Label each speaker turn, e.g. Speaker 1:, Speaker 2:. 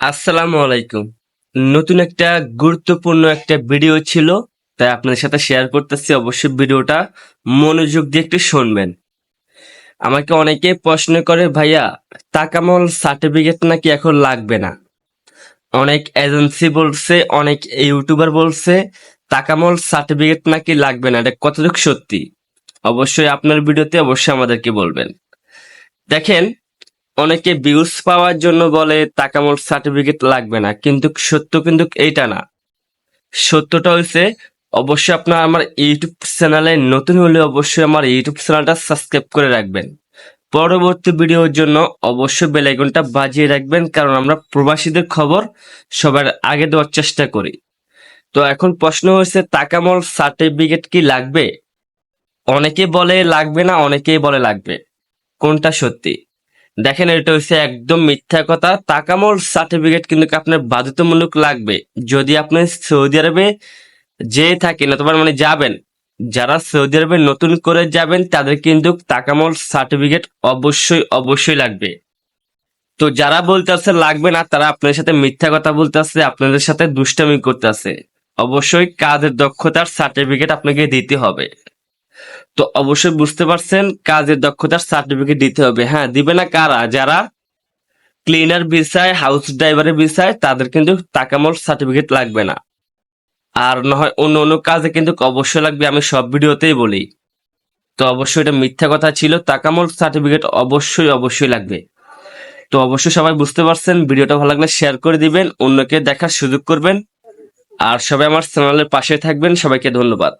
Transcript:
Speaker 1: আসসালামু আলাইকুম। নতুন একটা গুরুত্বপূর্ণ একটা ভিডিও ছিল, তাই আপনাদের সাথে শেয়ার করতেছি। অবশ্যই ভিডিওটা মনোযোগ দিয়ে একটু শুনবেন। আমাকে অনেকে প্রশ্ন করে, ভাইয়া তাকামল সার্টিফিকেট নাকি এখন লাগবে না? অনেক এজেন্সি বলছে, অনেক ইউটিউবার বলছে তাকামল সার্টিফিকেট নাকি লাগবে না? এটা কতটুকু সত্যি? অবশ্যই আপনার ভিডিওতে অবশ্যই আমাদেরকে বলবেন। দেখেন অনেকে ভিউজ পাওয়ার জন্য বলে তাকামল সার্টিফিকেট লাগবে না, কিন্তু সত্য কিন্তু এইটা না। সত্যটা হয়েছে অবশ্যই আপনার আমার ইউটিউব চ্যানেলে নতুন হলে অবশ্যই আমার ইউটিউব চ্যানেলটা সাবস্ক্রাইব করে রাখবেন। পরবর্তী ভিডিওর জন্য অবশ্যই বেলাইকনটা বাজিয়ে রাখবেন, কারণ আমরা প্রবাসীদের খবর সবার আগে দেওয়ার চেষ্টা করি। তো এখন প্রশ্ন হয়েছে তাকামল সার্টিফিকেট কি লাগবে? অনেকে বলে লাগবে না, অনেকেই বলে লাগবে। কোনটা সত্যি? দেখেন, এটা হচ্ছে একদম মিথ্যা কথা। তাকামল সার্টিফিকেট কিন্তু আপনার বাধ্যতামূলক লাগবে। যদি আপনি সৌদি আরবে যে থাকেন অথবা মানে যাবেন, যারা সৌদি আরবে নতুন করে যাবেন, তাদের কিন্তু তাকামল সার্টিফিকেট অবশ্যই অবশ্যই লাগবে। তো যারা বলতেছে লাগবে না, তারা আপনাদের সাথে মিথ্যা কথা বলতেছে আপনাদের সাথে দুষ্টামি করতেছে অবশ্যই কাজের দক্ষতার সার্টিফিকেট আপনাকে দিতে হবে। তো অবশ্যই বুঝতে পারছেন, কাজের দক্ষতার সার্টিফিকেট দিতে হবে। হ্যাঁ দিবে না কারা? যারা ক্লিনার ভিসায় হাউস ড্রাইভারের ভিসায় তাদের কিন্তু তাকামল সার্টিফিকেট লাগবে না। আর না হয় অন্য অন্য কাজে কিন্তু অবশ্যই লাগবে, আমি সব ভিডিওতেই বলি। তো অবশ্যই এটা মিথ্যা কথা ছিল তাকামল সার্টিফিকেট অবশ্যই অবশ্যই লাগবে। তো অবশ্যই সবাই বুঝতে পারছেন, ভিডিওটা ভালো লাগলে শেয়ার করে দিবেন, অন্যকে দেখার সুযোগ করবেন। আর সবাই আমার চ্যানেলের পাশে থাকবেন, সবাইকে ধন্যবাদ।